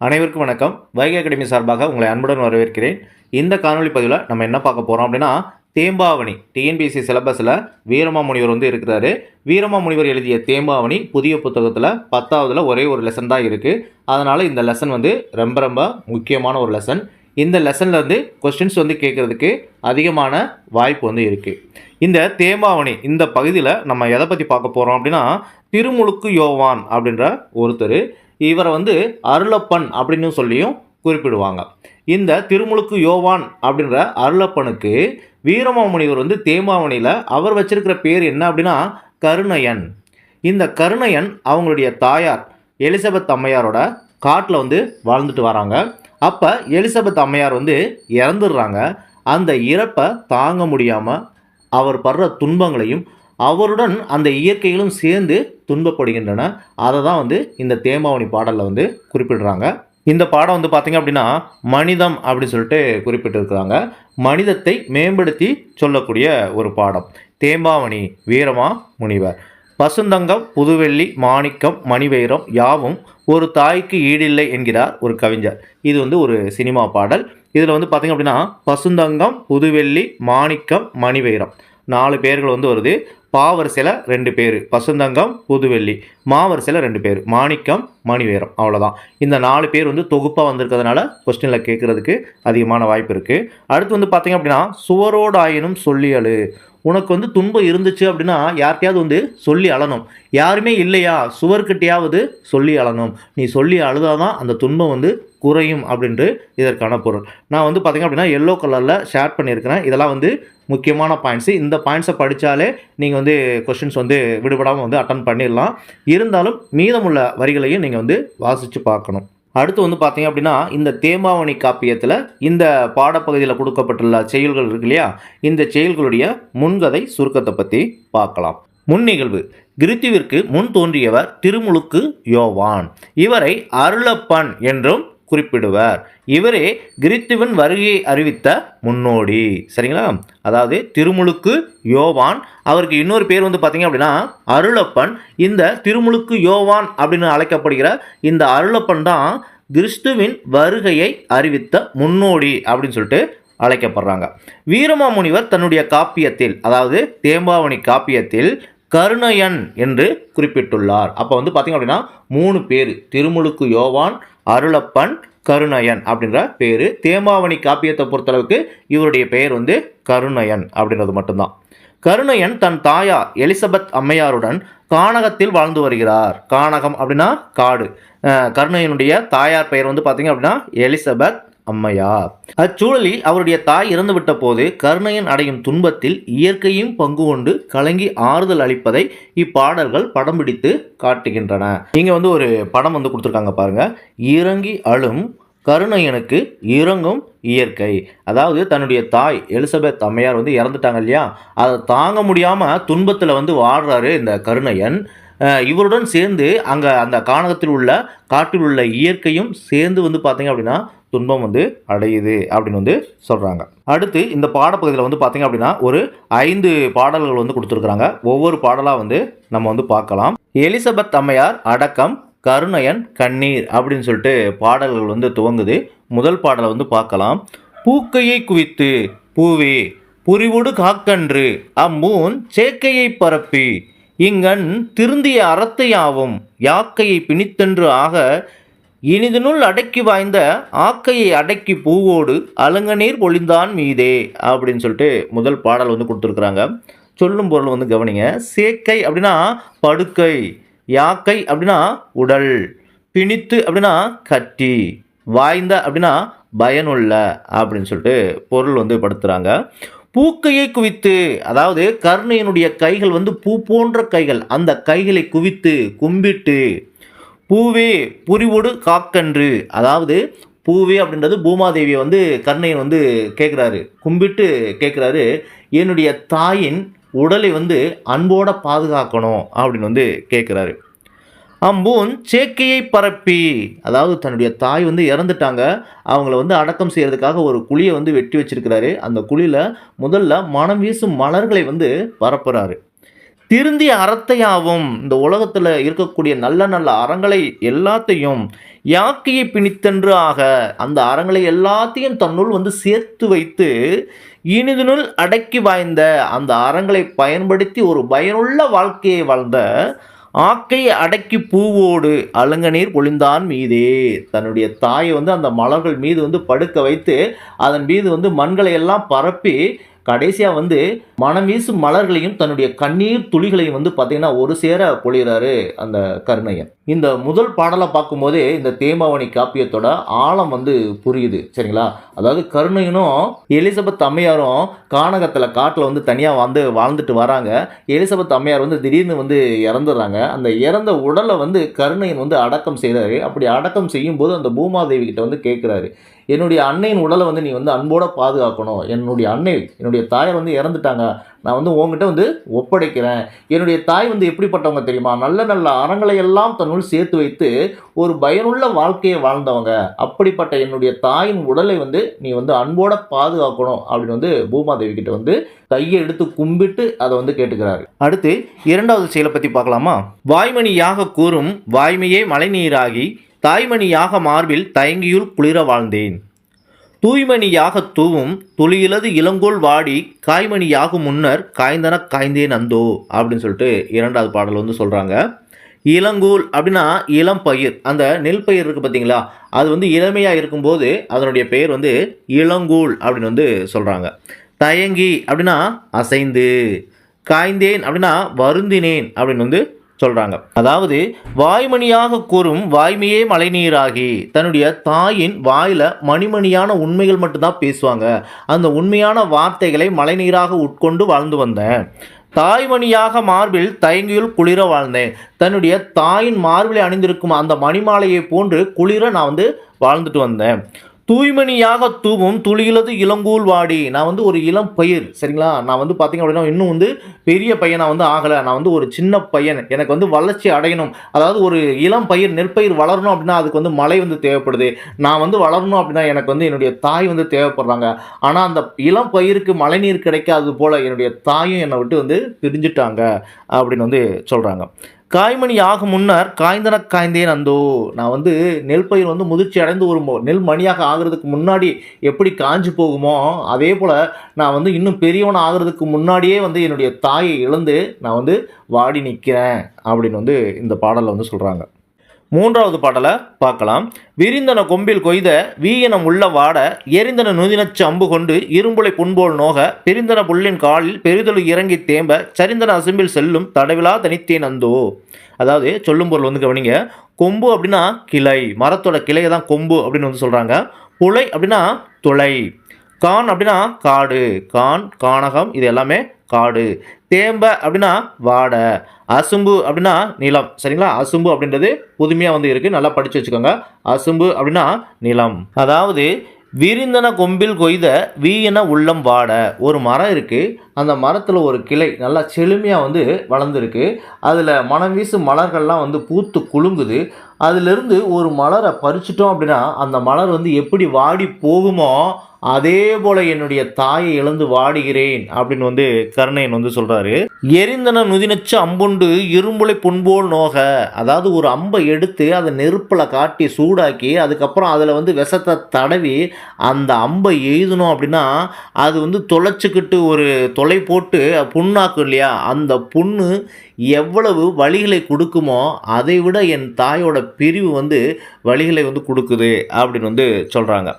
அனைவருக்கும் வணக்கம். வைகை அகாடமி சார்பாக உங்களை அன்புடன் வரவேற்கிறேன். இந்த காணொளி பதிவில் நம்ம என்ன பார்க்க போகிறோம் அப்படின்னா தேம்பாவணி டிஎன்பிஎஸ்சி சிலபஸில் வீரமாமுனிவர் வந்து இருக்கிறாரு. வீரமாமுனிவர் எழுதிய தேம்பாவணி புதிய புத்தகத்தில் பத்தாவதுல ஒரே ஒரு லெசன் தான் இருக்குது அதனால் இந்த லெசன் வந்து ரொம்ப ரொம்ப முக்கியமான ஒரு லெசன் இந்த லெசனில் வந்து கொஸ்டின்ஸ் வந்து கேட்குறதுக்கு அதிகமான வாய்ப்பு வந்து இருக்குது இந்த தேம்பாவணி இந்த பகுதியில் நம்ம எதை பற்றி பார்க்க போகிறோம் அப்படின்னா திருமுழுக்கு யோவான் அப்படின்ற ஒருத்தர் இவரை வந்து அருளப்பன் அப்படின்னு சொல்லியும் குறிப்பிடுவாங்க. இந்த திருமுழுக்கு யோவான் அப்படின்ற அருளப்பனுக்கு வீரமாமுனிவர் வந்து தேம்பாவணியில் அவர் வச்சிருக்கிற பேர் என்ன அப்படின்னா கருணையன். இந்த கருணையன் அவங்களுடைய தாயார் எலிசபெத் அம்மையாரோட காட்டில் வந்து வாழ்ந்துட்டு வராங்க. அப்போ எலிசபெத் அம்மையார் வந்து இறந்துடுறாங்க. அந்த இறப்பை தாங்க முடியாமல் அவர் படுற துன்பங்களையும் அவருடன் அந்த இயற்கைகளும் சேர்ந்து துன்பப்படுகின்றன. அதை தான் வந்து இந்த தேம்பாவணி பாடலில் வந்து குறிப்பிடுறாங்க. இந்த பாடம் வந்து பார்த்திங்க அப்படின்னா மனிதம் அப்படின்னு சொல்லிட்டு குறிப்பிட்டிருக்கிறாங்க. மனிதத்தை மேம்படுத்தி சொல்லக்கூடிய ஒரு பாடம். தேம்பாவணி வீரமா முனிவர். பசுந்தங்கம் புதுவெள்ளி மாணிக்கம் மணிவைரம் யாவும் ஒரு தாய்க்கு ஈடில்லை என்கிறார் ஒரு கவிஞர். இது வந்து ஒரு சினிமா பாடல். இதில் வந்து பார்த்திங்க அப்படின்னா பசுந்தங்கம் புதுவெள்ளி மாணிக்கம் மணிவைரம். நாலு பேர்கள் வந்து வருது. பாவரிசையில் ரெண்டு பேர். பசுந்தங்கம் புதுவெள்ளி. மாவரிசையில் ரெண்டு பேர். மாணிக்கம் மணிவேரம். அவ்வளோதான் இந்த நாலு பேர் வந்து தொகுப்பாக வந்திருக்கிறதுனால கொஸ்டினில் கேட்குறதுக்கு அதிகமான வாய்ப்பு இருக்குது அடுத்து வந்து பார்த்திங்க அப்படின்னா சுவரோடாயினும் சொல்லியலு உனக்கு வந்து துன்பம் இருந்துச்சு அப்படின்னா யார்கிட்டயாவது வந்து சொல்லி அழணும். யாருமே இல்லையா? சுவர்கிட்டையாவது சொல்லி அழணும். நீ சொல்லி அழுதாதான் அந்த துன்பம் வந்து குறையும் அப்படின்ட்டு இதற்கான பொருள். நான் வந்து பார்த்திங்க அப்படின்னா எல்லோ கலரில் ஷேர் பண்ணியிருக்கிறேன். இதெல்லாம் வந்து முக்கியமான பாயிண்ட்ஸு இந்த பாயிண்ட்ஸை படித்தாலே நீங்கள் வந்து கொஷின்ஸ் வந்து விடுபடாமல் வந்து அட்டன் பண்ணிடலாம். இருந்தாலும் மீதமுள்ள வரிகளையும் நீங்கள் வந்து வாசித்து பார்க்கணும். அடுத்து வந்து பார்த்தீங்க அப்படின்னா இந்த தேம்பாவணி காப்பியத்தில் இந்த பாடப்பகுதியில் கொடுக்கப்பட்டுள்ள செயல்கள் இருக்கு இல்லையா? இந்த செயல்களுடைய முன்கதை சுருக்கத்தை பற்றி பார்க்கலாம். முன் நிகழ்வு. கிருத்திவிற்கு முன் தோன்றியவர் திருமுழுக்கு யோவான். இவரை அருளப்பன் என்றும் குறிப்பிடுவர். இவரே கிறித்துவின் வருகையை அறிவித்த முன்னோடி. சரிங்களா? அதாவது திருமுழுக்கு யோவான். அவருக்கு இன்னொரு பேர் வந்து பார்த்தீங்க அப்படின்னா அருளப்பன். இந்த திருமுழுக்கு யோவான் அப்படின்னு அழைக்கப்படுகிற இந்த அருளப்பன் தான் கிறிஸ்துவின் வருகையை அறிவித்த முன்னோடி அப்படின்னு சொல்லிட்டு அழைக்கப்படுறாங்க. வீரமாமுனிவர் தன்னுடைய காப்பியத்தில் அதாவது தேம்பாவணி காப்பியத்தில் கருணையன் என்று குறிப்பிட்டுள்ளார். அப்போ வந்து பார்த்திங்க அப்படின்னா மூணு பேர். திருமுழுக்கு யோவான் அருளப்பன் கருணையன் அப்படின்ற பேர். தேமாவணி காப்பியத்தை பொறுத்தளவுக்கு இவருடைய பெயர் வந்து கருணயன் அப்படின்றது மட்டும்தான். கருணையன் தன் தாயார் எலிசபெத் அம்மையாருடன் கானகத்தில் வாழ்ந்து வருகிறார். கானகம் அப்படின்னா காடு. கருணையனுடைய தாயார் பெயர் வந்து பார்த்தீங்க அப்படின்னா எலிசபெத் அம்மையா? அச்சூழலில் அவருடைய தாய் இறந்துவிட்ட போது கருணையன் அடையும் துன்பத்தில் இயற்கையும் பங்கு கொண்டு கலங்கி ஆறுதல் அளிப்பதை இப்பாடல்கள் படம் பிடித்து காட்டுகின்றன. இங்கே வந்து ஒரு படம் வந்து கொடுத்துருக்காங்க பாருங்க. இறங்கி அழும் கருணையனுக்கு இறங்கும் இயற்கை அதாவது தன்னுடைய தாய் எலிசபெத் அம்மையார் வந்து இறந்துட்டாங்க இல்லையா? அதை தாங்க முடியாமல் துன்பத்தில் வந்து வாடுறாரு இந்த கருணையன். இவருடன் சேர்ந்து அங்கே அந்த கானகத்தில் உள்ள காட்டில் உள்ள இயற்கையும் சேர்ந்து வந்து பார்த்தீங்க அப்படின்னா துன்பம் வந்து அடையுது அப்படின்னு வந்து சொல்கிறாங்க அடுத்து இந்த பாடப்பகுதியில் வந்து பார்த்திங்க அப்படின்னா ஒரு ஐந்து பாடல்கள் வந்து கொடுத்துருக்குறாங்க. ஒவ்வொரு பாடலாக வந்து நம்ம வந்து பார்க்கலாம். எலிசபெத் அம்மையார் அடக்கம் கருணையன் கண்ணீர் அப்படின்னு சொல்லிட்டு பாடல்கள் வந்து துவங்குது. முதல் பாடலை வந்து பார்க்கலாம். பூக்கையை குவித்து பூவே புரிவுடு காக்கன்று அம்மூன் சேக்கையை பரப்பி இங்கன் திருந்திய அறத்தையாவும் யாக்கையை பிணித்தென்று ஆக இனிதனுள் அடக்கி வாய்ந்த ஆக்கையை அடக்கி பூவோடு அலங்கநீர் பொழிந்தான் மீதே அப்படின்னு சொல்லிட்டு முதல் பாடல் வந்து கொடுத்துருக்குறாங்க. சொல்லும் பொருள் வந்து கவனிங்க. சேக்கை அப்படின்னா படுக்கை யாக்கை அப்படின்னா உடல் பிணித்து அப்படின்னா கட்டி வாய்ந்த அப்படின்னா பயனுள்ள அப்படின்னு சொல்லிட்டு பொருள் வந்து படுத்துகிறாங்க பூக்கையை குவித்து அதாவது கருணையினுடைய கைகள் வந்து பூ போன்ற கைகள் அந்த கைகளை குவித்து கும்பிட்டு பூவே புரிவோடு காக்கன்று. அதாவது பூவே அப்படின்றது பூமாதேவியை வந்து கருணையன் வந்து கேட்குறாரு கும்பிட்டு கேட்குறாரு என்னுடைய தாயின் உடலை வந்து அன்போட பாதுகாக்கணும் அப்படின்னு வந்து கேட்குறாரு அம்பூன் சேக்கையை பரப்பி. அதாவது தன்னுடைய தாய் வந்து இறந்துட்டாங்க. அவங்கள வந்து அடக்கம் செய்கிறதுக்காக ஒரு குழியை வந்து வெட்டி வச்சிருக்கிறாரு. அந்த குழியில் முதல்ல மனம் வீசும் மலர்களை வந்து பரப்புறாரு. திருந்திய அறத்தையாவும் இந்த உலகத்தில் இருக்கக்கூடிய நல்ல நல்ல அறங்களை எல்லாத்தையும் யாக்கையை பிணித்தென்று ஆக அந்த அறங்களை எல்லாத்தையும் தன்னுள் வந்து சேர்த்து வைத்து இனிதுனுள் அடக்கி வாய்ந்த அந்த அறங்களை பயன்படுத்தி ஒரு பயனுள்ள வாழ்க்கையை வாழ்ந்த ஆக்கை அடக்கி பூவோடு அலங்கநீர் பொழிந்தான் மீதே. தன்னுடைய தாயை வந்து அந்த மலர்கள் மீது வந்து படுக்க வைத்து அதன் மீது வந்து மண்களை எல்லாம் பரப்பி கடைசியாக வந்து மனம் வீசும் மலர்களையும் தன்னுடைய கண்ணீர் துளிகளையும் வந்து பார்த்தீங்கன்னா ஒரு சேர பொழிகிறாரு அந்த கருணையன். இந்த முதல் பாடலை பார்க்கும்போதே இந்த தேமாவணி காப்பியத்தோட ஆழம் வந்து புரியுது சரிங்களா? அதாவது கருணையனும் எலிசபெத் அம்மையாரும் கானகத்தில் காட்டில் வந்து தனியாக வந்து வாழ்ந்துட்டு வராங்க. எலிசபெத் அம்மையார் வந்து திடீர்னு வந்து இறந்துடுறாங்க. அந்த இறந்த உடலை வந்து கருணையன் வந்து அடக்கம் செய்கிறாரு அப்படி அடக்கம் செய்யும்போது அந்த பூமாதேவி கிட்ட வந்து கேட்குறாரு என்னுடைய அன்னையின் உடலை வந்து நீ வந்து அன்போடு பாதுகாக்கணும். என்னுடைய அன்னை என்னுடைய தாயை வந்து இறந்துட்டாங்க. நான் வந்து உங்ககிட்ட வந்து ஒப்படைக்கிறேன். என்னுடைய தாய் வந்து எப்படிப்பட்டவங்க தெரியுமா? நல்ல நல்ல அறங்களை எல்லாம் தன்னுள் சேர்த்து வைத்து ஒரு பயனுள்ள வாழ்க்கையை வாழ்ந்தவங்க. அப்படிப்பட்ட என்னுடைய தாயின் உடலை வந்து நீ வந்து அன்போட பாதுகாக்கணும் அப்படின்னு வந்து பூமாதேவி கிட்ட வந்து கையை எடுத்து கும்பிட்டு அதை வந்து கேட்டுக்கிறாரு. அடுத்து இரண்டாவது செயலை பற்றி பார்க்கலாமா? வாய்மணியாக கூறும் வாய்மையே மழைநீராகி தாய்மணியாக மார்பில் தயங்கியுள் குளிர வாழ்ந்தேன். தூய்மணியாக தூவும் துளியிலது இளங்கோல் வாடி காய்மணியாகும் முன்னர் காய்ந்தன காய்ந்தேன் அந்தோ அப்படின்னு சொல்லிட்டு இரண்டாவது பாடல் வந்து சொல்கிறாங்க இளங்கூல் அப்படின்னா இளம் பயிர். அந்த நெல் பயிர் இருக்குது பார்த்தீங்களா அது வந்து இளமையாக இருக்கும்போது அதனுடைய பெயர் வந்து இளங்கூல் அப்படின்னு வந்து சொல்கிறாங்க தயங்கி அப்படின்னா அசைந்து காய்ந்தேன் அப்படின்னா வருந்தினேன் அப்படின்னு வந்து சொல்கிறாங்க அதாவது வாய்மணியாக கூறும் வாய்மையே மழைநீராகி தன்னுடைய தாயின் வாயில் மணிமணியான உண்மைகள் மட்டும்தான் பேசுவாங்க. அந்த உண்மையான வார்த்தைகளை மழைநீராக உட்கொண்டு வாழ்ந்து வந்தேன். தாய்மணியாக மார்பில் தயங்கியுள் குளிர வாழ்ந்தேன். தன்னுடைய தாயின் மார்பிலை அணிந்திருக்கும் அந்த மணிமாலையை போன்று குளிர நான் வந்து வாழ்ந்துட்டு வந்தேன். தூய்மணியாக தூவும் துளியிலது இளங்கூல் வாடி. நான் வந்து ஒரு இளம் பயிர் சரிங்களா? நான் வந்து பார்த்திங்க அப்படின்னா இன்னும் வந்து பெரிய பையனாக வந்து ஆகலை. நான் வந்து ஒரு சின்ன பையன். எனக்கு வந்து வளர்ச்சி அடையணும். அதாவது ஒரு இளம் பயிர் நெற்பயிர் வளரணும் அப்படின்னா அதுக்கு வந்து மழை வந்து தேவைப்படுது. நான் வந்து வளரணும் அப்படின்னா எனக்கு வந்து என்னுடைய தாய் வந்து தேவைப்படுறாங்க. ஆனால் அந்த இளம் பயிருக்கு மழைநீர் கிடைக்காது போல் என்னுடைய தாயும் என்னை விட்டு வந்து பிரிஞ்சுட்டாங்க அப்படின்னு வந்து சொல்கிறாங்க காய்மணி ஆகும் முன்னர் காய்ந்தன காய்ந்தேன் அந்தோ. நான் வந்து நெல் பயிர் வந்து முதிர்ச்சி அடைந்து ஒரு நெல் மணியாக ஆகிறதுக்கு முன்னாடி எப்படி காஞ்சு போகுமோ அதே போல் நான் வந்து இன்னும் பெரியவன் ஆகிறதுக்கு முன்னாடியே வந்து என்னுடைய தாயை இழந்து நான் வந்து வாடி நிற்கிறேன் அப்படின்னு வந்து இந்த பாடலில் வந்து சொல்கிறாங்க மூன்றாவது பாடலை பார்க்கலாம். விரிந்தன கொம்பில் கொய்த வீயனம் உள்ள வாட எரிந்தன நுதினச்சு அம்பு கொண்டு இரும்புலை புண்போல் நோக பெரிந்தன புல்லின் காலில் பெரிதொழு இறங்கி தேம்ப சரிந்தன அசும்பில் செல்லும் தடவிலா தனித்தேன் அந்தோ. அதாவது சொல்லும் பொருள் வந்து கவனிங்க. கொம்பு அப்படின்னா கிளை மரத்தோட கிளையை தான் கொம்பு அப்படின்னு வந்து சொல்கிறாங்க புலை அப்படின்னா துளை கான் அப்படின்னா காடு. கான் கானகம் இது எல்லாமே காடு. தேம்ப அப்படின்னா வாடை. அசும்பு அப்படின்னா நிலம். சரிங்களா? அசும்பு அப்படின்றது புதுமையாக வந்து இருக்குது நல்லா படித்து வச்சுக்கோங்க. அசும்பு அப்படின்னா நிலம். அதாவது விரிந்தன கொம்பில் கொய்த வீயன உள்ளம் வாட. ஒரு மரம் இருக்குது அந்த மரத்தில் ஒரு கிளை நல்லா செழுமையாக வந்து வளர்ந்துருக்கு. அதில் மனம் வீசும் மலர்கள்லாம் வந்து பூத்து குலுங்குது. அதிலிருந்து ஒரு மலரை பறிச்சிட்டோம் அப்படின்னா அந்த மலர் வந்து எப்படி வாடி போகுமோ அதே போல என்னுடைய தாயை இழந்து வாடுகிறேன் அப்படின்னு வந்து கருணையன் வந்து சொல்கிறாரு எரிந்தன நுதினச்சு அம்புண்டு இரும்புலை புண்போல் நோக. அதாவது ஒரு அம்பை எடுத்து அதை நெருப்பில் காட்டி சூடாக்கி அதுக்கப்புறம் அதில் வந்து விஷத்தை தடவி அந்த அம்பை எய்தணும் அப்படின்னா அது வந்து தொலைச்சிக்கிட்டு ஒரு தொலை போட்டு புண்ணாக்கும் இல்லையா? அந்த புண்ணு எவ்வளவு வழிகளை கொடுக்குமோ அதை விட என் தாயோட பிரிவு வந்து வழிகளை வந்து கொடுக்குது அப்படின்னு வந்து சொல்கிறாங்க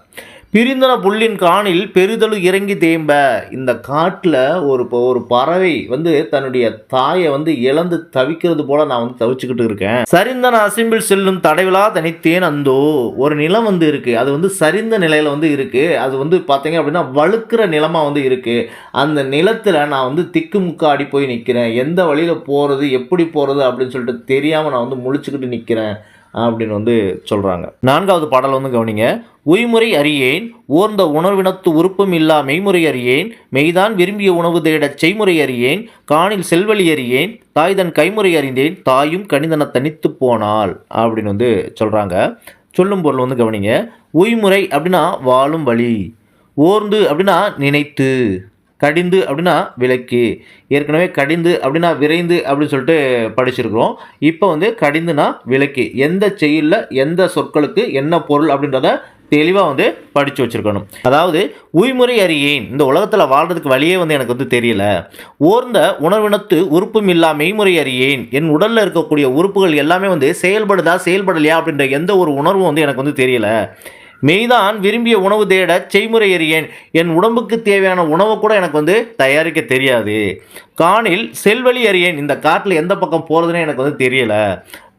பிரிந்தன புல்லின் காணில் பெரிதலு இறங்கி தேம்ப. இந்த காட்டில் ஒரு ப- ஒரு பறவை வந்து தன்னுடைய தாயை வந்து இழந்து தவிக்கிறது போல நான் வந்து தவிச்சுக்கிட்டு இருக்கேன். சரிந்தன அசிம்பில் செல்லும் தடைவிலா தனித்தேன் அந்தோ. ஒரு நிலம் வந்து இருக்கு. அது வந்து சரிந்த நிலையில வந்து இருக்கு. அது வந்து பார்த்தீங்க அப்படின்னா வழுக்கிற நிலமா வந்து இருக்கு. அந்த நிலத்தில் நான் வந்து திக்கு முக்காடி போய் நிற்கிறேன் எந்த வழியில் போகிறது எப்படி போகிறது அப்படின்னு சொல்லிட்டு தெரியாமல் நான் வந்து முழிச்சுக்கிட்டு நிற்கிறேன் அப்படின்னு வந்து சொல்கிறாங்க நான்காவது பாடல் வந்து கவனிங்க. உய்முறை அறியேன் ஓர்ந்த உணர்வினத்து உறுப்பும் இல்லா மெய்முறை அறியேன் மெய்தான் விரும்பிய உணவு தேடச் செய்முறை அறியேன் காணில் செல்வழி அறியேன் தாய் தன் கைமுறை அறிந்தேன் தாயும் கணிதன தனித்து போனாள் அப்படின்னு வந்து சொல்கிறாங்க சொல்லும் பொருள் வந்து கவனிங்க. உய்முறை அப்படின்னா வாழும் வழி ஓர்ந்து அப்படின்னா நினைத்து கடிந்து அப்படின்னா விலக்கி. ஏற்கனவே கடிந்து அப்படின்னா விரைந்து அப்படின்னு சொல்லிட்டு படிச்சிருக்கிறோம். இப்போ வந்து கடிந்துனா விலக்கி. எந்த செயலில் எந்த சொற்களுக்கு என்ன பொருள் அப்படின்றத தெளிவாக வந்து படித்து வச்சுருக்கணும். அதாவது உய்முறை அறியேன். இந்த உலகத்தில் வாழ்கிறதுக்கு வழியே வந்து எனக்கு வந்து தெரியல. ஓர்ந்த உணர்வினத்து உறுப்பும் இல்லா மெய்முறை அறியேன். என் உடலில் இருக்கக்கூடிய உறுப்புகள் எல்லாமே வந்து செயல்படுதா செயல்படலையா அப்படின்ற எந்த ஒரு உணர்வும் வந்து எனக்கு வந்து தெரியல. மெய்தான் விரும்பிய உணவு தேட செய்முறை அறியேன் என் உடம்புக்கு தேவையான உணவை கூட எனக்கு வந்து தயாரிக்க தெரியாது. காணில் செல்வழி அறியேன் இந்த காட்டில் எந்த பக்கம் போகிறதுனே எனக்கு வந்து தெரியலை.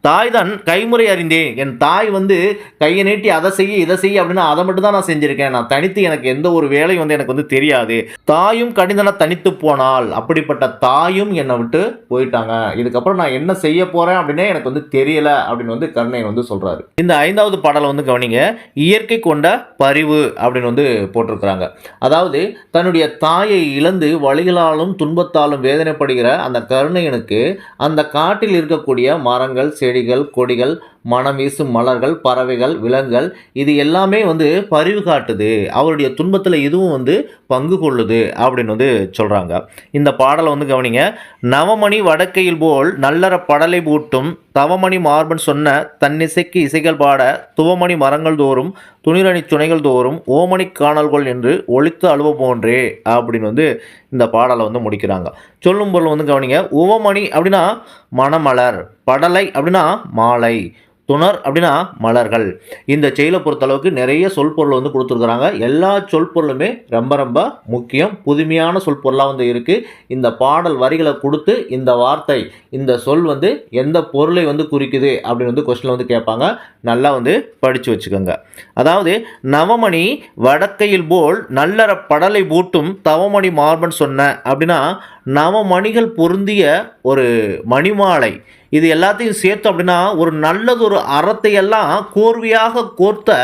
தாய் தான் கைமுறை அறிந்தேன் என் தாய் வந்து கையை நீட்டி அதை செய்ய இதை செய்ய அப்படின்னு அதை மட்டும் தான் நான் செஞ்சுருக்கேன். நான் தனித்து எனக்கு எந்த ஒரு வேலையும் வந்து எனக்கு வந்து தெரியாது. தாயும் கடிதன தனித்து போனால். அப்படிப்பட்ட தாயும் என்னை விட்டு போயிட்டாங்க. இதுக்கப்புறம் நான் என்ன செய்ய போகிறேன் அப்படின்னே எனக்கு வந்து தெரியல அப்படின்னு வந்து கருணை வந்து சொல்கிறாரு இந்த ஐந்தாவது பாடலை வந்து கவனிங்க. இயற்கை கொண்ட பரிவு அப்படின்னு வந்து போட்டிருக்கிறாங்க. அதாவது தன்னுடைய தாயை இழந்து வழிகளாலும் துன்பத்தாலும் வேதனைப்படுகிற அந்த கருணையனுக்கு அந்த காட்டில் இருக்கக்கூடிய மரங்கள் செடிகள் கொடிகள் மனம் வீசும் மலர்கள் பறவைகள் விலங்குகள் இது எல்லாமே வந்து பரிவு காட்டுது. அவருடைய துன்பத்தில் இதுவும் வந்து பங்கு கொள்ளுது அப்படின்னு வந்து சொல்கிறாங்க இந்த பாடலை வந்து கவனிங்க. நவமணி வடக்கையில் போல் நல்லற படலை பூட்டும் தவமணி மார்பன் சொன்ன தன்னிசைக்கு இசைகள் பாட துவமணி மரங்கள் தோறும் துணிரணி துணைகள் தோறும் ஓமணி காணல்கள் என்று ஒழித்து அழுவ போன்றே அப்படின்னு வந்து இந்த பாடலை வந்து முடிக்கிறாங்க. சொல்லும் பொருள் வந்து கவனிங்க. உவமணி அப்படின்னா மணமலர் படலை அப்படின்னா மாலை துணர் அப்படின்னா மலர்கள். இந்த செயலை பொறுத்தளவுக்கு நிறைய சொல் பொருள் வந்து கொடுத்துருக்குறாங்க. எல்லா சொல் பொருளுமே ரொம்ப ரொம்ப முக்கியம். புதுமையான சொல் பொருளாக வந்து இருக்குது இந்த பாடல் வரிகளை கொடுத்து இந்த வார்த்தை இந்த சொல் வந்து எந்த பொருளை வந்து குறிக்குது அப்படின்னு வந்து கொஸ்டினில் வந்து கேட்பாங்க. நல்லா வந்து படித்து வச்சுக்கோங்க. அதாவது நவமணி வடக்கையில் போல் நல்லற படலை பூட்டும் தவமணி மார்பன் சொன்ன அப்படின்னா நவமணிகள் பொருந்திய ஒரு மணிமாலை. இது எல்லாத்தையும் சேர்த்து அப்படின்னா ஒரு நல்லதொரு அறத்தையெல்லாம் கோர்வையாக கோர்த்த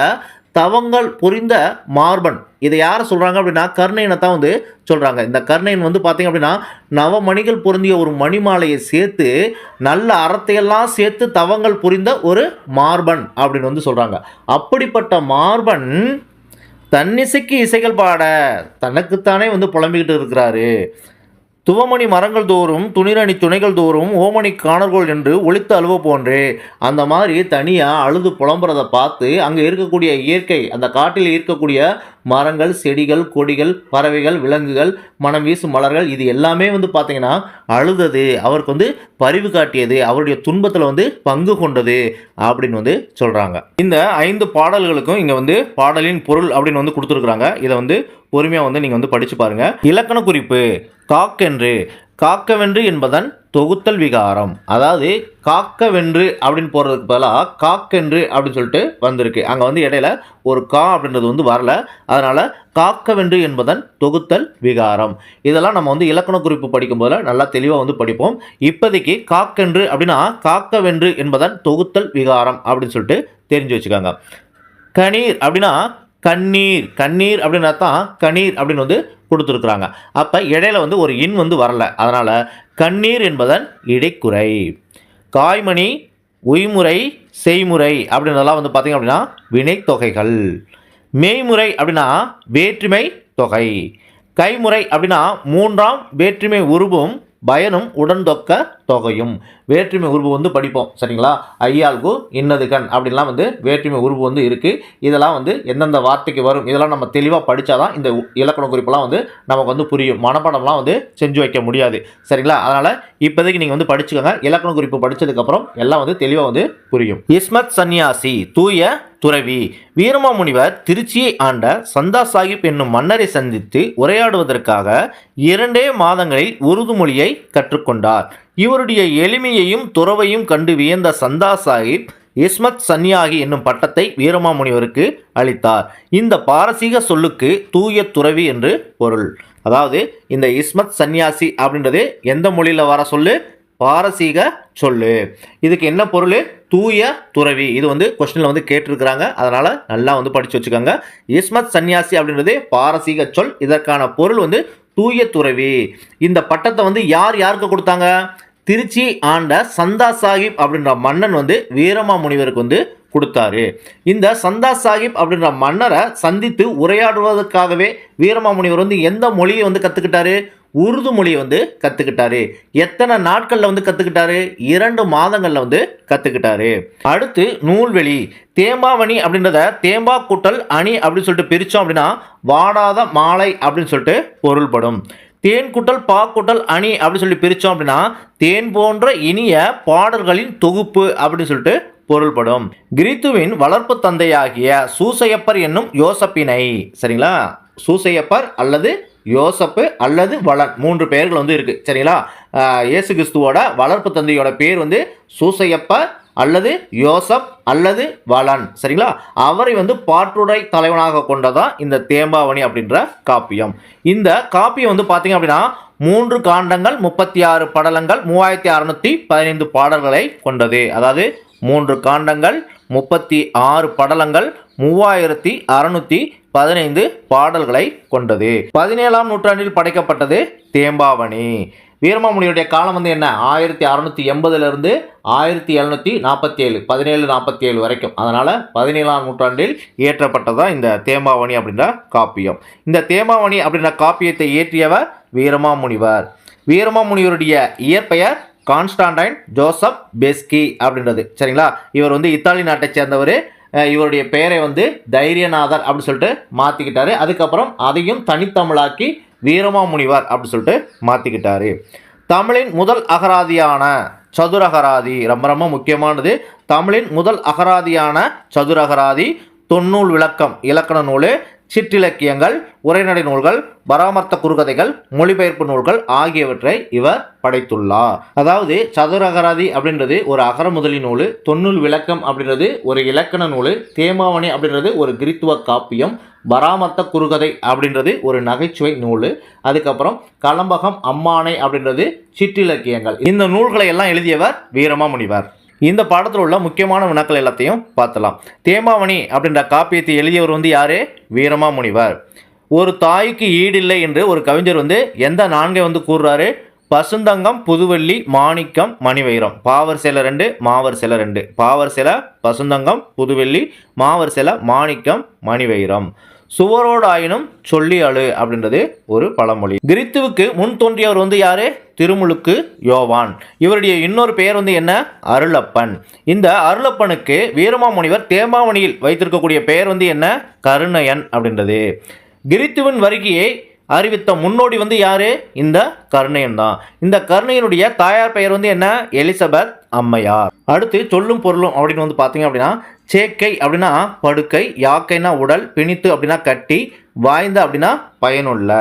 தவங்கள் புரிந்த மார்பன். இதை யாரை சொல்கிறாங்க அப்படின்னா கர்ணையனை தான் வந்து சொல்கிறாங்க இந்த கர்ணையன் வந்து பார்த்திங்க அப்படின்னா நவமணிகள் பொருந்திய ஒரு மணிமாலையை சேர்த்து நல்ல அறத்தையெல்லாம் சேர்த்து தவங்கள் புரிந்த ஒரு மார்பன் அப்படின்னு வந்து சொல்கிறாங்க அப்படிப்பட்ட மார்பன் தன்னிசைக்கு இசைகள் பாட தனக்குத்தானே வந்து புலம்பிக்கிட்டு இருக்கிறாரு. துவமணி மரங்கள் தோறும் துணிரணி துணைகள் தோறும் ஓமணி காணல்கள் என்று ஒழித்து அழுவ போன்றே. அந்த மாதிரி தனியாக அழுது புலம்புறதை பார்த்து அங்கே இருக்கக்கூடிய இயற்கை அந்த காட்டில் இருக்கக்கூடிய மரங்கள் செடிகள் கொடிகள் பறவைகள் விலங்குகள் மனம் வீசும் மலர்கள் இது எல்லாமே வந்து பார்த்திங்கன்னா அழுதது அவருக்கு வந்து பரிவு காட்டியது அவருடைய துன்பத்தில் வந்து பங்கு கொண்டது அப்படின்னு வந்து சொல்கிறாங்க இந்த ஐந்து பாடல்களுக்கும் இங்கே வந்து பாடலின் பொருள் அப்படின்னு வந்து கொடுத்துருக்குறாங்க. இதை வந்து பொறுமையாக வந்து நீங்கள் வந்து படித்து பாருங்கள் இலக்கண குறிப்பு காக்கென்று காக்கவென்று என்பதன் தொகுத்தல் விகாரம். அதாவது காக்கவென்று அப்படின்னு போடுறதுக்கு பதிலாக காக்கென்று அப்படின்னு சொல்லிட்டு வந்திருக்கு. அங்கே வந்து இடையில ஒரு கா அப்படின்றது வந்து வரல. அதனால் காக்கவென்று என்பதன் தொகுத்தல் விகாரம். இதெல்லாம் நம்ம வந்து இலக்கண குறிப்பு படிக்கும் போதில் நல்லா தெளிவாக வந்து படிப்போம். இப்போதைக்கு காக்கென்று அப்படின்னா காக்கவென்று என்பதன் தொகுத்தல் விகாரம் அப்படின்னு சொல்லிட்டு தெரிஞ்சு வச்சுக்கோங்க. கணீர் அப்படின்னா கண்ணீர். கண்ணீர் அப்படின்னா தான் கணீர் அப்படின்னு வந்து கொடுத்துருக்குறாங்க. அப்போ இடையில வந்து ஒரு இன் வந்து வரல. அதனால் கண்ணீர் என்பதன் இடைக்குறை. காய்மணி உய்முறை செய்முறை அப்படின்றதெல்லாம் வந்து பார்த்திங்க அப்படின்னா வினைத்தொகைகள். மெய்முறை அப்படின்னா வேற்றுமை தொகை. கைமுறை அப்படின்னா மூன்றாம் வேற்றுமை உருவும் பயனும் உடன்தொக்க தொகையும் வேற்றுமை உருவு வந்து படிப்போம் சரிங்களா? ஐயாளுக்கு இன்னது கண் அப்படின்லாம் வந்து வேற்றுமை உருவு வந்து இருக்குது இதெல்லாம் வந்து எந்தெந்த வார்த்தைக்கு வரும் இதெல்லாம் நம்ம தெளிவாக படித்தாதான் இந்த இலக்கண குறிப்பெல்லாம் வந்து நமக்கு வந்து புரியும். மனப்பாடம்லாம் வந்து செஞ்சு வைக்க முடியாது சரிங்களா? அதனால் இப்போதைக்கு நீங்கள் வந்து படிச்சுக்கோங்க. இலக்கண குறிப்பு படித்ததுக்கப்புறம் எல்லாம் வந்து தெளிவாக வந்து புரியும். இஸ்மத் சன்னியாசி தூய துறவி. வீரமாமுனிவர் திருச்சியை ஆண்ட சந்தா சாஹிப் என்னும் மன்னரை சந்தித்து உரையாடுவதற்காக இரண்டே மாதங்களில் உருது மொழியை கற்றுக்கொண்டார். இவருடைய எளிமையையும் துறவையும் கண்டு வியந்த சந்தா சாஹிப் இஸ்மத் சன்யாகி என்னும் பட்டத்தை வீரமாமுனிவருக்கு அளித்தார். இந்த பாரசீக சொல்லுக்கு தூய துறவி என்று பொருள். அதாவது இந்த இஸ்மத் சன்னியாசி அப்படின்றது எந்த மொழியில் வர சொல்லு? பாரசீக சொல்லு. இதுக்கு என்ன பொருள்? தூய துறவி. இது வந்து கொஸ்டினில் வந்து கேட்டிருக்கிறாங்க. அதனால் நல்லா வந்து படித்து வச்சுக்கோங்க. இஸ்மத் சன்னியாசி அப்படின்றது பாரசீக சொல். இதற்கான பொருள் வந்து தூய துறவி. இந்த பட்டத்தை வந்து யார் யாருக்கு கொடுத்தாங்க? திருச்சி ஆண்ட சந்தா சாஹிப் அப்படின்ற மன்னன் வந்து வீரமாமுனிவருக்கு வந்து கொடுத்தாரு. இந்த சந்தா சாஹிப் அப்படின்ற மன்னரை சந்தித்து உரையாடுவதற்காகவே வீரமாமுனிவர் வந்து எந்த மொழியை வந்து கற்றுக்கிட்டாரு உருது மொழியை வந்து கற்றுக்கிட்டாரு எத்தனை நாட்களில் வந்து கற்றுக்கிட்டாரு இரண்டு மாதங்களில் வந்து கற்றுக்கிட்டாரு அடுத்து நூல்வெளி தேம்பாவணி அப்படின்றத தேம்பா கூட்டல் அணி அப்படின்னு சொல்லிட்டு பிரித்தோம் அப்படின்னா வாடாத மாலை அப்படின்னு சொல்லிட்டு பொருள்படும். தேன் குட்டல் பா அணி அப்படின்னு சொல்லி பிரித்தோம் அப்படின்னா தேன் போன்ற இனிய பாடல்களின் தொகுப்பு அப்படின்னு சொல்லிட்டு பொருள்படும். கிரித்துவின் வளர்ப்பு தந்தையாகிய சூசையப்பர் என்னும் யோசப்பினை. சரிங்களா? சூசையப்பர் அல்லது யோசப்பு அல்லது வளன். மூன்று பெயர்கள் வந்து இருக்குது சரிங்களா? இயேசு கிறிஸ்துவோட வளர்ப்பு தந்தையோட பேர் வந்து சூசையப்பர் அல்லது யோசப் அல்லது வளன். சரிங்களா? அவரை வந்து பாட்டுடை தலைவனாக கொண்டதான் இந்த தேம்பாவணி அப்படின்ற காப்பியம். இந்த காப்பியம் வந்து பார்த்தீங்க அப்படின்னா மூன்று காண்டங்கள் முப்பத்தி ஆறு படலங்கள் மூவாயிரத்தி அறநூற்றி பதினைந்து பாடல்களை கொண்டது. அதாவது மூன்று காண்டங்கள் முப்பத்தி ஆறு படலங்கள் மூவாயிரத்தி அறநூற்றி பதினைந்து பாடல்களை கொண்டது. பதினேழாம் நூற்றாண்டில் படைக்கப்பட்டது தேம்பாவணி. வீரமாமுனியுடைய காலம் வந்து என்ன? ஆயிரத்தி அறநூற்றி எண்பதுலேருந்து ஆயிரத்தி எழுநூற்றி நாற்பத்தி ஏழு பதினேழு நாற்பத்தி ஏழு வரைக்கும். அதனால் பதினேழாம் நூற்றாண்டில் இயற்றப்பட்டதான் இந்த தேம்பாவணி அப்படின்ற காப்பியம். இந்த தேம்பாவணி அப்படின்ற காப்பியத்தை இயற்றியவர் வீரமாமுனிவர். வீரமாமுனிவருடைய இயற்பெயர் கான்ஸ்டாண்டைன் ஜோசப் பெஸ்கி அப்படின்றது. சரிங்களா? இவர் வந்து இத்தாலி நாட்டை சேர்ந்தவர். இவருடைய பெயரை வந்து தைரியநாதர் அப்படின்னு சொல்லிட்டு மாற்றிக்கிட்டாரு அதுக்கப்புறம் அதையும் தனித்தமிழாக்கி வீரமாமுனிவர் அப்படின்னு சொல்லிட்டு மாற்றிக்கிட்டாரு தமிழின் முதல் அகராதியான சதுரகராதி ரொம்ப ரொம்ப முக்கியமானது. தமிழின் முதல் அகராதியான சதுரகராதி தொன்னூல் விளக்கம் இலக்கண நூல். சிற்றிலக்கியங்கள் உரைநடை நூல்கள் பராமர்த்த குறுகதைகள் மொழிபெயர்ப்பு நூல்கள் ஆகியவற்றை இவர் படைத்துள்ளார். அதாவது சதுரகராதி அப்படின்றது ஒரு அகர முதலி நூல் தொன்னூல் விளக்கம் அப்படின்றது ஒரு இலக்கண நூல் தேமாவணி அப்படின்றது ஒரு கிறித்துவ காப்பியம் பராமர்த்த குறுகதை அப்படின்றது ஒரு நகைச்சுவை நூல் அதுக்கப்புறம் கலம்பகம் அம்மானை அப்படின்றது சிற்றிலக்கியங்கள். இந்த நூல்களை எல்லாம் எழுதியவர் வீரமாமுனிவர். இந்த பாடத்தில் உள்ள முக்கியமான வினாக்கள் எல்லாத்தையும் பார்த்தலாம். தேமாவணி அப்படின்ற காப்பியத்தை எழுதியவர் வந்து யாரு? வீரமாமுனிவர். ஒரு தாய்க்கு ஈடில்லை என்று ஒரு கவிஞர் வந்து எந்த நான்கை வந்து கூறுறாரு? பசுந்தங்கம் புதுவள்ளி மாணிக்கம் மணிவைரம் பாவர் சில ரெண்டு மாவர் சில ரெண்டு. பாவர் சில பசுந்தங்கம் புதுவெள்ளி மாவர் சில மாணிக்கம் மணிவைரம் சுவரோடாயினும் சொல்லி அழு அப்படின்றது ஒரு பழமொழி. கிறித்துவுக்கு முன் தோன்றியவர் வந்து யாரு? திருமுழுக்கு யோவான். இவருடைய இன்னொரு பெயர் வந்து என்ன? அருளப்பன். இந்த அருளப்பனுக்கு வீரமாமுனிவர் தேம்பாவணியில் வைத்திருக்கக்கூடிய பெயர் வந்து என்ன? கருணையன் அப்படின்றது. கிறித்துவின் வருகையை அறிவித்த முன்னோடி வந்து யாரு? இந்த கருணையன் தான். இந்த கருணையனுடைய தாயார் பெயர் வந்து என்ன? எலிசபெத் அம்மையார். அடுத்து சொல்லும் பொருளும் அப்படின்னு வந்து பார்த்தீங்க அப்படின்னா சேக்கை அப்படின்னா படுக்கை யாக்கைனா உடல் பிணித்து அப்படின்னா கட்டி வாய்ந்த அப்படின்னா பயனுள்ள.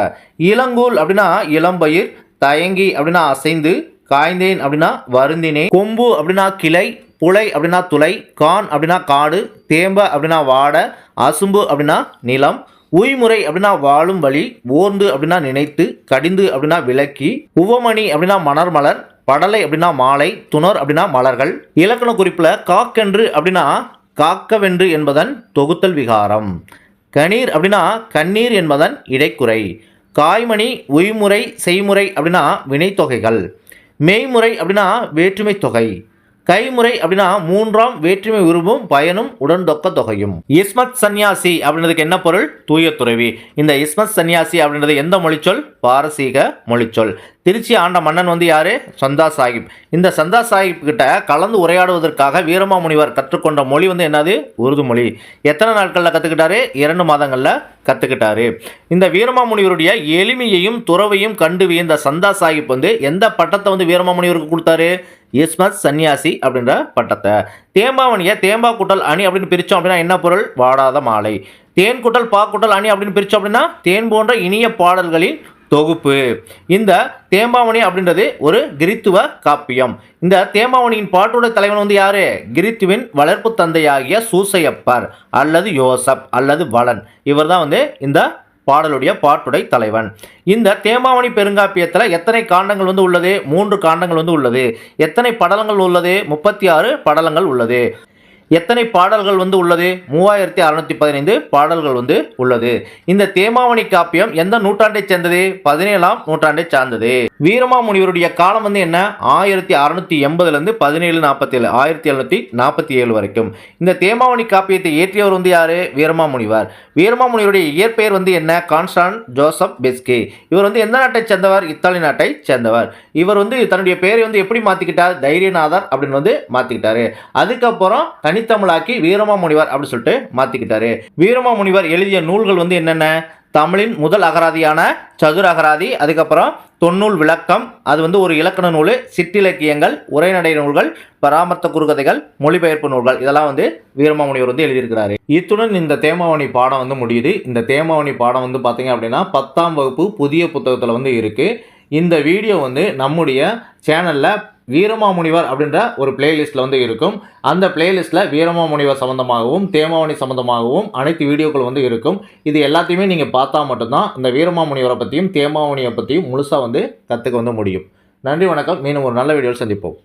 இளங்கூல் அப்படின்னா இளம்பயிர் தயங்கி அப்படின்னா அசைந்து காய்ந்தேன் அப்படின்னா வருந்தினேன் கொம்பு அப்படின்னா கிளை புலை அப்படின்னா துளை கான் அப்படின்னா காடு தேம்ப அப்படின்னா வாட அசும்பு அப்படின்னா நிலம் உய்முறை அப்படின்னா வாழும் வழி ஓர்ந்து அப்படின்னா நினைத்து கடிந்து அப்படின்னா விளக்கி உவமணி அப்படின்னா மணர்மலர் படலை அப்படின்னா மாலை துணர் அப்படின்னா மலர்கள். இலக்கண குறிப்பில் காக்கென்று அப்படின்னா காக்கவென்று என்பதன் தொகுத்தல் விகாரம். கணீர் அப்படின்னா கண்ணீர் என்பதன் இடைக்குறை. காய்மணி உய்முறை செய்முறை அப்படின்னா வினைத்தொகைகள். மெய்முறை அப்படின்னா வேற்றுமை தொகை. கைமுறை அப்படின்னா மூன்றாம் வேற்றுமை உருவும் பயனும் உடன்தொக்க தொகையும். இஸ்மத் சந்நியாசி அப்படின்றதுக்கு என்ன பொருள்? தூய துறவி இந்த இஸ்மத் சந்நியாசி அப்படின்றது எந்த மொழிச்சொல்? பாரசீக மொழிச்சொல். திருச்சி ஆண்ட மன்னன் வந்து யாரு? சந்தா சாஹிப். இந்த சந்தா சாஹிப் கிட்ட கலந்து உரையாடுவதற்காக வீரமாமுனிவர் கற்றுக்கொண்ட மொழி வந்து என்னது? உருது மொழி. எத்தனை நாட்களில் கற்றுக்கிட்டாரு இரண்டு மாதங்களில் கற்றுக்கிட்டாரு இந்த வீரமாமுனிவருடைய எளிமையையும் துறவையும் கண்டு வியந்த சந்தா சாஹிப் வந்து எந்த பட்டத்தை வந்து வீரமாமுனிவருக்கு கொடுத்தாரு? இஸ்மத் சன்னியாசி அப்படின்ற பட்டத்தை. தேம்பாவணியை தேம்பா குட்டல் அணி அப்படின்னு பிரித்தோம் அப்படின்னா என்ன பொருள்? வாடாத மாலை. தேன் குட்டல் பாக்குட்டல் அணி அப்படின்னு பிரித்தோம் அப்படின்னா தேன் போன்ற இனிய பாடல்களின் தொகுப்பு. இந்த தேம்பாவணி அப்படின்றது ஒரு கிரித்துவ காப்பியம். இந்த தேம்பாவணியின் பாட்டோட தலைவன் வந்து யாரு? கிரித்துவின் வளர்ப்பு தந்தையாகிய சூசையப்பர் அல்லது யோசப் அல்லது வளன். இவர் தான் வந்து இந்த பாடலுடைய பாட்டுடை தலைவன். இந்த தேமாவணி பெருங்காப்பியத்தில் எத்தனை காண்டங்கள் வந்து உள்ளது? மூன்று காண்டங்கள் வந்து உள்ளது. எத்தனை படலங்கள் உள்ளது? முப்பத்தி ஆறு படலங்கள் உள்ளது. எத்தனை பாடல்கள் வந்து உள்ளது? மூவாயிரத்தி அறுநூத்தி பதினைந்து பாடல்கள் வந்து உள்ளது. இந்த தேமாவணி காப்பியம் எந்த நூற்றாண்டை சேர்ந்தது? பதினேழாம் நூற்றாண்டை சார்ந்தது. வீரமாமுனிவருடைய காலம் வந்து என்ன? ஆயிரத்தி அறுநூத்தி எண்பதுலேருந்து பதினேழு நாற்பத்தி ஏழு ஆயிரத்தி எழுநூத்தி நாற்பத்தி ஏழு வரைக்கும். இந்த தேமாவணி காப்பியத்தை இயற்றியவர் வந்து யாரு? வீரமாமுனிவர். வீரமாமுனிவருடைய இயற்பெயர் வந்து என்ன? Constantine Joseph Beschi. இவர் வந்து எந்த நாட்டைச் சேர்ந்தவர்? இத்தாலி நாட்டை சேர்ந்தவர். இவர் வந்து தன்னுடைய பெயரை வந்து எப்படி மாற்றிக்கிட்டார் தைரியநாதர் அப்படின்னு வந்து மாற்றிக்கிட்டாரு அதுக்கப்புறம் தனித்தமிழாக்கி வீரமாமுனிவர் அப்படின்னு சொல்லிட்டு மாற்றிக்கிட்டாரு வீரமாமுனிவர் எழுதிய நூல்கள் வந்து என்னென்ன? தமிழின் முதல் அகராதியான சதுர அகராதி அதுக்கப்புறம் தொன்னூல் விளக்கம் அது வந்து ஒரு இலக்கண நூல் சிற்றிலக்கியங்கள் உரைநடை நூல்கள் பராமர்த்த குறுகதைகள் மொழிபெயர்ப்பு நூல்கள் இதெல்லாம் வந்து வீரமாமுனிவர் வந்து எழுதியிருக்கிறாரு. இத்துடன் இந்த தேமாவணி பாடம் வந்து முடியுது. இந்த தேமாவணி பாடம் வந்து பார்த்தீங்க அப்படின்னா பத்தாம் வகுப்பு புதிய புத்தகத்தில் வந்து இருக்குது இந்த வீடியோ வந்து நம்முடைய சேனலில் வீரமாமுனிவர் அப்படின்ற ஒரு பிளேலிஸ்ட்டில் வந்து இருக்கும். அந்த பிளேலிஸ்ட்டில் வீரமாமுனிவர் சம்மந்தமாகவும் தேமாவணி சம்மந்தமாகவும் அனைத்து வீடியோக்கள் வந்து இருக்கும். இது எல்லாத்தையுமே நீங்கள் பார்த்தா மட்டும்தான் இந்த வீரமாமுனிவரை பற்றியும் தேமாவணியை பற்றியும் முழுசாக வந்து கற்றுக்க வந்து முடியும். நன்றி வணக்கம். மீண்டும் ஒரு நல்ல வீடியோவில் சந்திப்போம்.